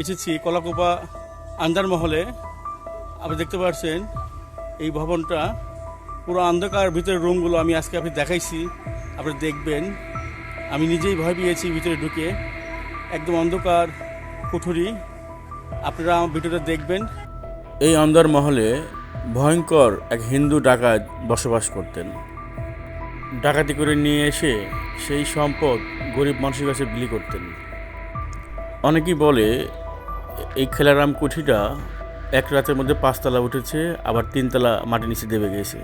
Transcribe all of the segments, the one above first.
এসেছি কলাকোপা আন্দার মহলে। আপনি দেখতে পাচ্ছেন এই ভবনটা পুরো অন্ধকার, ভিতরের রুমগুলো আমি আজকে আপনি দেখাইছি। আপনি দেখবেন, আমি নিজেই ভয় পেয়েছি ভিতরে ঢুকে। একদম অন্ধকার কুঠুরি। আপনারা আমার ভিডিওটা দেখবেন। এই অন্দর মহলে ভয়ঙ্কর এক হিন্দু ডাকাত বসবাস করতেন। ডাকাতি করে নিয়ে এসে সেই সম্পদ গরিব মানুষের কাছে বিলি করতেন। অনেকেই বলে এই খেলারাম কুঠিটা এক রাতের মধ্যে পাঁচতলা উঠেছে আবার তিনতলা মাটির নিচে দেবে গেছে।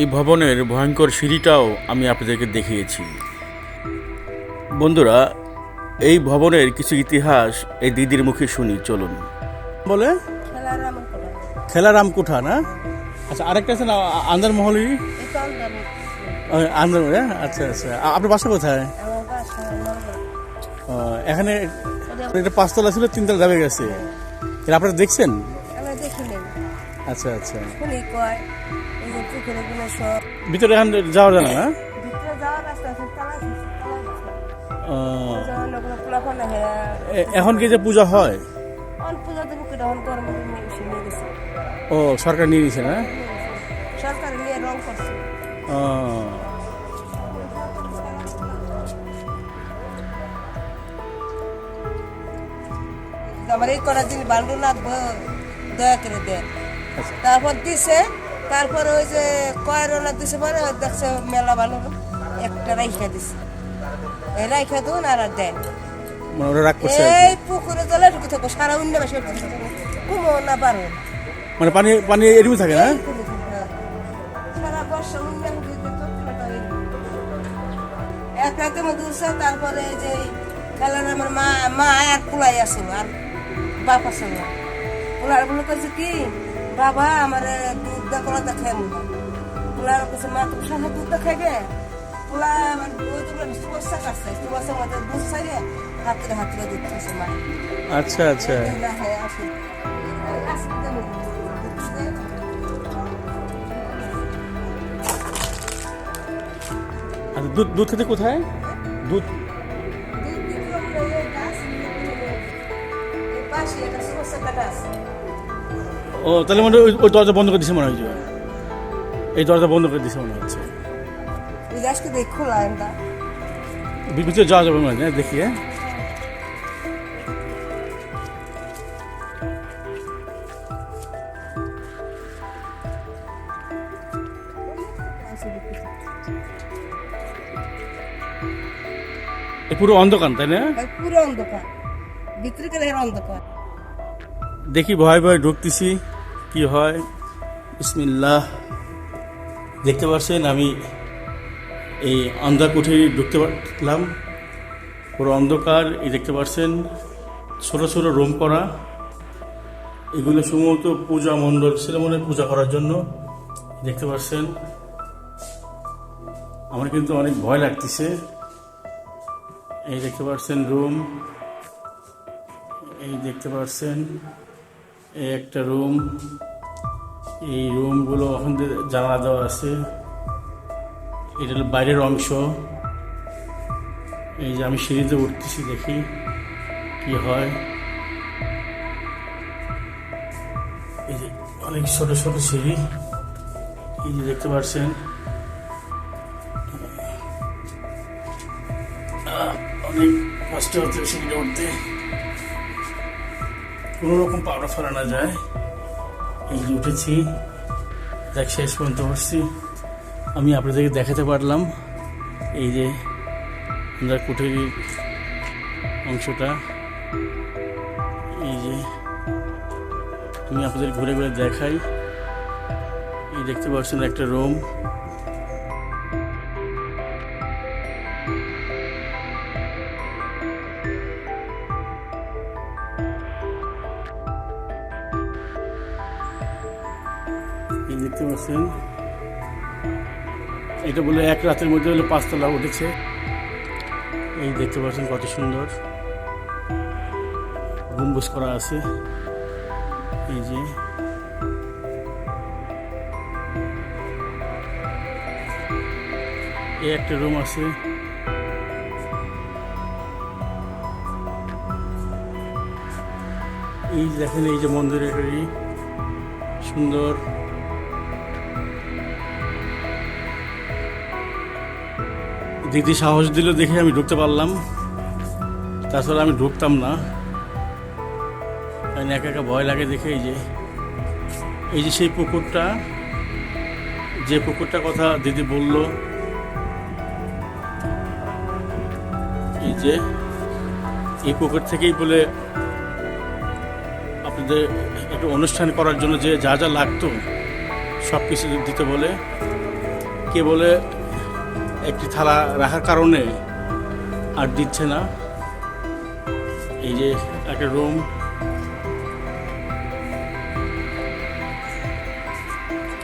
এই ভবনের ভয়ঙ্কর সিঁড়িটাও আমি আপনাদেরকে দেখিয়েছি। বন্ধুরা এই ভবনের কিছু ইতিহাস এই দিদির মুখে শুনি চলুন। বলে? খেলার খেলারাম কুঠা। না? আচ্ছা আরেকটা আছে না আন্দার মহলি এটা আন্দার আন্দার আচ্ছা আচ্ছা। আপনার বাসা কোথায়? এখানে এটা পাঁচতলা ছিল তিনতলা দাবে গেছে। এটা আপনারা দেখছেন? আচ্ছা আচ্ছা। ভিতরে এখন যাওয়া যায় না এখন কি যে পূজা হয়? ও সরকার নিয়ে নিছে না? সরকার নিয়ে রং করছে। ও, আমার এই কটা দিন বান্ডু লাগবো দয়া করে দেন। আচ্ছা। তারপর দিছে তারপর ওই যে কয়ের না দিছে পরে দেখছে মেলা ভালো একটা রাইখা দিছে। এই রাইখা দুন আর আর দেন। মানে। এই পুকুরে জলে ঢুকে থাকব সারা উন্নে মাসে কুমো না পারো। মানে পানি পানি এরকম থাকে না? সারা বর্ষা পুরোটা এক রাতের মধ্যে তারপরে যে খেলার আমার মা মা আর কুলাই আসল আর বাপ না। কুলার বলে কইছে কি বাবা আমার দুধ দা কলা দা খাই মুখা কুলার কইছে মা তুমি সাথে দুধ দা খাই গে কুলা আমার ওই তো সুবসা কাছে সুবসা মধ্যে দুধ ছাড়িয়ে হাতে হাতে দুধ খাইছে মা। আচ্ছা আচ্ছা। আচ্ছা দুধ দুধ খেতে কোথায়? দুধ ও তাহলে মনে ওই- ওই দরজা বন্ধ করে দিছে মনে হয়। এই দরজা বন্ধ করে দিছে মনে হচ্ছে। ভিতরে যাওয়া যাবে মনে হয় হ্যাঁ, দেখি হ্যাঁ। পুরো অন্ধকার তাই না? পুরো অন্ধকার। ভিতরে গেলে অন্ধকার। দেখি ভয় ভয় ঢুকতেছি। কি হয়? বিসমিল্লাহ। দেখতে পাচ্ছেন, আমি এই কুঠি ঢুকতে পারলাম। পুরো অন্ধকার, এই দেখতে পাচ্ছেন, ছোট ছোট রুম করা। এগুলো সম্ভবত পূজা মণ্ডল, ছিল মনে পূজা করার জন্য। দেখতে পাচ্ছেন, আমার কিন্তু অনেক ভয় লাগতেছে। এই দেখতে পাচ্ছেন রুম। এই দেখতে পাচ্ছেন এই একটা রুম। এই রুমগুলো ওখান থেকে জানালা দেওয়া আছে। এটা বাইরের অংশ। এই যে আমি সিঁড়িতে উঠতেছি দেখি কি হয়। এই যে অনেক ছোট ছোট সিঁড়ি। এই যে দেখতে পাচ্ছেন। অনেক কষ্ট হচ্ছে সিঁড়িটা উঠতে। কোনো রকম পাউডার ফেলানো যায়। এই যে উঠেছি। দেখ, শেষ পর্যন্ত বসছি। আমি আপনাদেরকে দেখাতে পারলাম এই যে আমরা কুঠেরির অংশটা। এই যে আমি আপনাদের ঘুরে ঘুরে দেখাই। এই দেখতে পাচ্ছেন একটা রুম। পাচ্ছেন এটা বলে এক রাতের মধ্যে হলো পাঁচতলা উঠেছে। এই দেখতে পাচ্ছেন কত সুন্দর। গম্বুজ করা আছে। এই যে। এই একটা রুম আছে। এই দেখেন এই যে মন্দিরের সুন্দর। দিদি সাহস দিল দেখে আমি ঢুকতে পারলাম। তাছাড়া আমি ঢুকতাম না। কারণ একা একা ভয় লাগে দেখে এই যে। এই যে সেই পুকুরটা, যে পুকুরটার কথা দিদি বলল, এই যে এই পুকুর থেকেই বলে আপনাদের একটু অনুষ্ঠান করার জন্য যে যা যা লাগতো সব কিছু দিতে বলে। কে বলে একটি থালা রাখার কারণে আর দিচ্ছে না। এই যে একটা রুম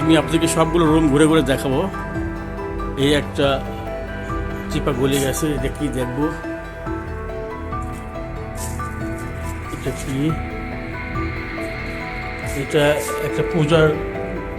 আমি আপনাদেরকে সবগুলো রুম ঘুরে ঘুরে দেখাবো। এই একটা চিপা গলে গেছে, এটা কি দেখব? এটা কি? এটা একটা পূজার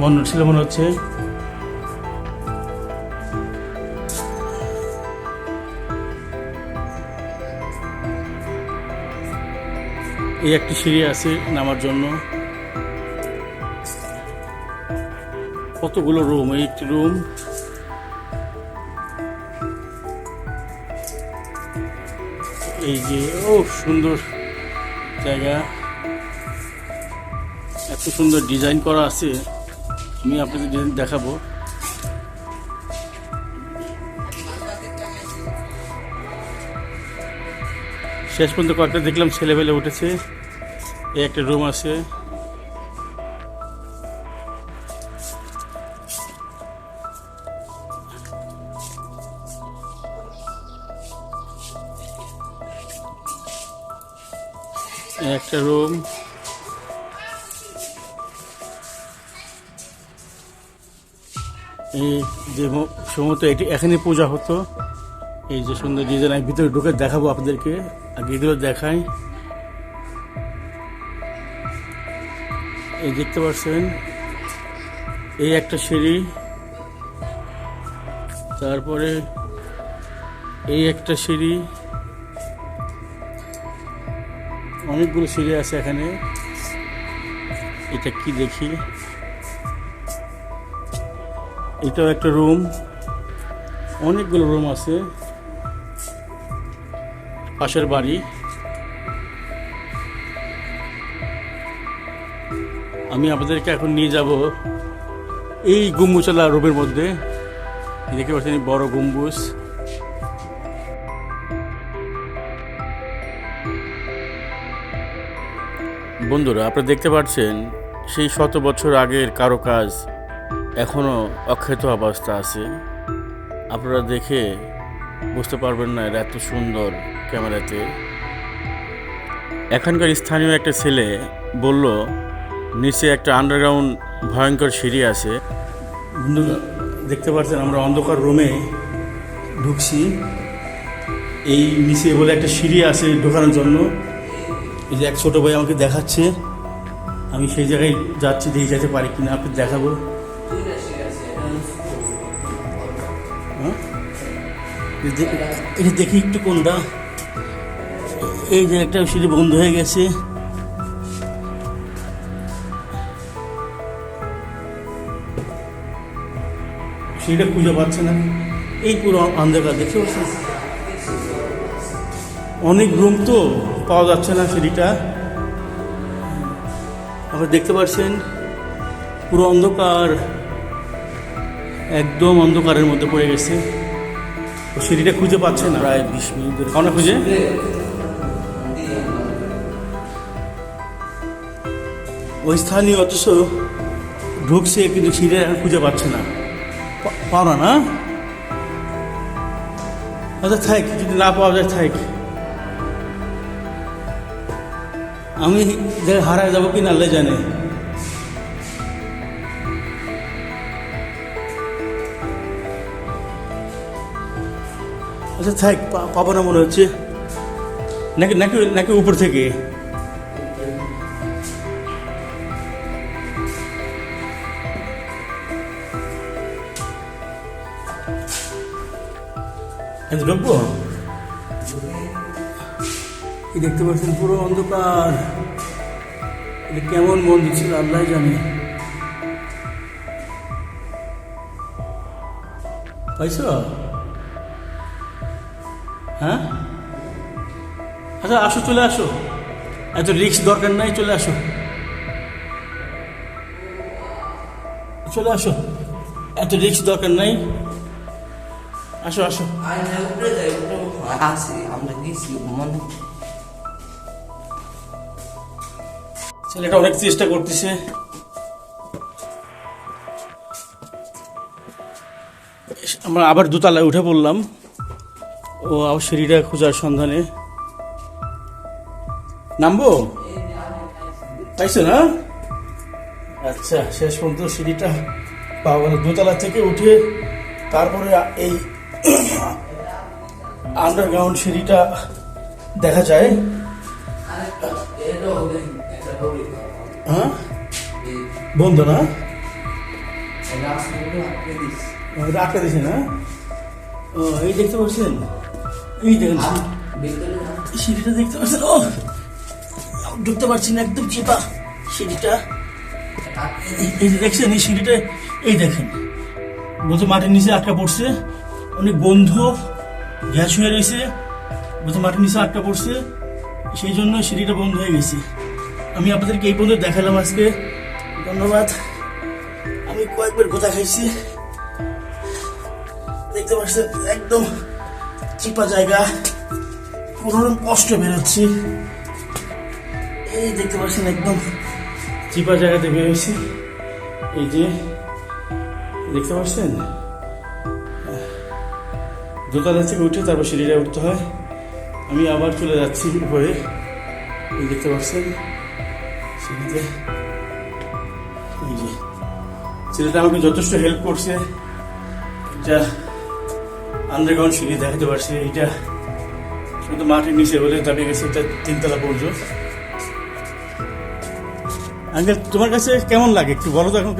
মন্ডল ছিল মনে হচ্ছে। এই একটি সিঁড়ি আছে নামার জন্য। কতগুলো রুম? এই একটি রুম। এই যে, ও, সুন্দর জায়গা। এত সুন্দর ডিজাইন করা আছে। আমি আপনাদের দেখাবো। শেষ পর্যন্ত কয়েকটা দেখলাম, ছেলেবেলে উঠেছে। এই একটা রুম আছে। একটা রুম এই যে সম্ভবত এটি এখানে পূজা হতো। এই যে সুন্দর ডিজাইন আমি ভিতরে ঢুকে দেখাবো আপনাদেরকে। আগে এগুলো দেখাই। এই দেখতে পাচ্ছেন, এই একটা সিঁড়ি। তারপরে এই একটা সিঁড়ি। অনেকগুলো সিঁড়ি আছে এখানে। এটা কি দেখি? এটাও একটা রুম অনেকগুলো রুম আছে। পাশের বাড়ি। আমি আপনাদেরকে এখন নিয়ে যাব এই গম্বুচলা রুমের মধ্যে। দেখতে পাচ্ছেন বড় গম্বুজ। বন্ধুরা, আপনারা দেখতে পাচ্ছেন সেই শত বছর আগের কারও কাজ এখনও অক্ষত অবস্থা আছে। আপনারা দেখে বুঝতে পারবেন না এটা এত সুন্দর ক্যামেরাতে। এখানকার স্থানীয় একটা ছেলে বলল, নিচে একটা আন্ডারগ্রাউন্ড ভয়ঙ্কর সিঁড়ি আছে। দেখতে পাচ্ছেন, আমরা অন্ধকার রুমে ঢুকছি। এই নিচে বলে একটা সিঁড়ি আছে ঢোকানোর জন্য। এই যে এক ছোটো ভাই আমাকে দেখাচ্ছে। আমি সেই জায়গায় যাচ্ছি, দেখে যেতে পারি কিনা আপনি দেখাবো। এটা দেখি একটু কোনটা। এই যে একটা সিঁড়ি বন্ধ হয়ে গেছে। সিঁড়িটা খুঁজে পাচ্ছে না। এই পুরো অন্ধকার পাচ্ছেন? অনেক রুম তো, পাওয়া যাচ্ছে না সিঁড়িটা। আপনারা দেখতে পাচ্ছেন? পুরো অন্ধকার, একদম অন্ধকারের মধ্যে পড়ে গেছে। সিঁড়িটা খুঁজে পাচ্ছে না। প্রায় বিশ মিনিট ধরে খুঁজে? ওই স্থানীয় অথচ ঢুকছে কিন্তু সিঁড়ি এখন খুঁজে পাচ্ছে না। পাও না? আচ্ছা থাক যদি না পাওয়া যায় থাক। আমি হারায় যাব কি না আল্লাহ জানে। আচ্ছা থাক পাবো না মনে হচ্ছে? নাকি নাকি নাকি উপর থেকে? ঢুকবো কি দেখতে পাচ্ছেন? পুরো অন্ধকার। এটা কেমন মন্দির ছিল আল্লাহ জানে। পাইছ? হ্যাঁ? আচ্ছা আসো চলে আসো। এত রিক্স দরকার নাই চলে আসো। চলে আসো। এত রিক্স দরকার নাই। আসো আসো। ছেলেটা অনেক চেষ্টা করতেছে। আমরা আবার দোতলায় উঠে পড়লাম। ও সিঁড়িটা খোঁজার সন্ধানে। নামবো? পাইছো না? আচ্ছা শেষ পর্যন্ত সিঁড়িটা পাওয়া দোতলা থেকে উঠে তারপরে এই আন্ডারগ্রাউন্ড সিঁড়িটা দেখা যায়। হ্যাঁ? বন্ধ না? আটকে দিছে না ও এই দেখতে পাচ্ছেন? এই দেখেন সিঁড়িটা দেখতে পাচ্ছেন? ও ঢুকতে পারছি না, একদম চেপা সিঁড়িটা। এই যে দেখছেন, এই সিঁড়িটা, এই দেখেন। বলতে মাটির নিচে আটকা পড়ছে। অনেক গন্ধ, গ্যাস হয়ে রয়েছে। বলতে মাটির নিচে আটকা পড়ছে। সেই জন্য সিঁড়িটা বন্ধ হয়ে গেছে। আমি আপনাদেরকে এই পর্যন্ত দেখালাম আজকে। ধন্যবাদ। আমি কয়েকবার গোতা খাইছি। দেখতে পাচ্ছেন, একদম চিপা জায়গা। কোনোরকম কষ্ট বেরোচ্ছি। এই দেখতে পাচ্ছেন একদম চিপা জায়গাতে বেরোচ্ছি এই যে, দেখতে পাচ্ছেন? দোতলা থেকে উঠে তারপর সিঁড়িটা উঠতে হয়। আমি আবার চলে যাচ্ছি উপরে। এই দেখতে পাচ্ছেন? সিঁড়িতে। এই যে, ছেলেটা আমাকে যথেষ্ট হেল্প করছে। এটা আন্ডারগ্রাউন্ড সিঁড়ি দেখাতে পারছি এইটা শুধু মাটির নিচে বলে দাঁড়িয়ে গেছে এটা তিনতলা পর্যন্ত। আঙ্কেল তোমার কাছে কেমন লাগে? একটু বলো তো এখন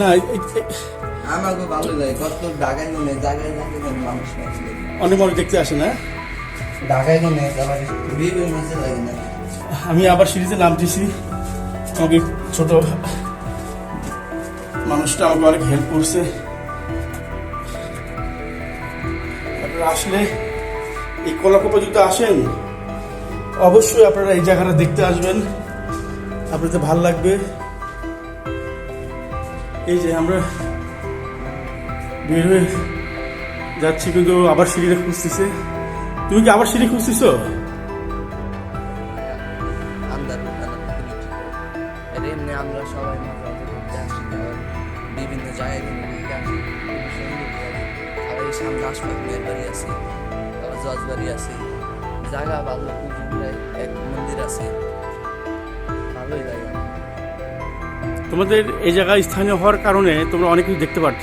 না আমাকে ভালো লাগে কত ঢাকায় জায়গায় জায়গায় মানুষ অনেক মানুষ দেখতে আসে না? ঢাকায় নুনে তারপরে বিভিন্ন লাগে না। আমি আবার সিঁড়িতে নামতেছি আমাকে ছোট মানুষটা আমাকে অনেক হেল্প করছে। আসলে এই কলাকোপা যদি আসেন, অবশ্যই আপনারা এই জায়গাটা দেখতে আসবেন। আপনাদের ভালো লাগবে। এই যে আমরা বের হয়ে যাচ্ছি, কিন্তু আবার সিঁড়িটা খুঁজতেছে। তুমি কি আবার সিঁড়ি খুঁজতেছো? সামনে মেয়ের বাড়ি আছে আবার জজবাড়ি আছে জায়গা ভালো এক মন্দির আছে। ভালোই আমার। তোমাদের এই জায়গায় স্থানীয় হওয়ার কারণে তোমরা অনেক কিছু দেখতে পাচ্ছ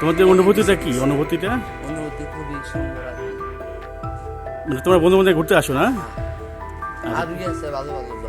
তোমাদের অনুভূতিটা কি? অনুভূতিটা? অনুভূতি খুবই সুন্দর মানে তোমরা বন্ধু বান্ধব ঘুরতে আসো না? আরই আছে? ভালো ভালো। জায়গা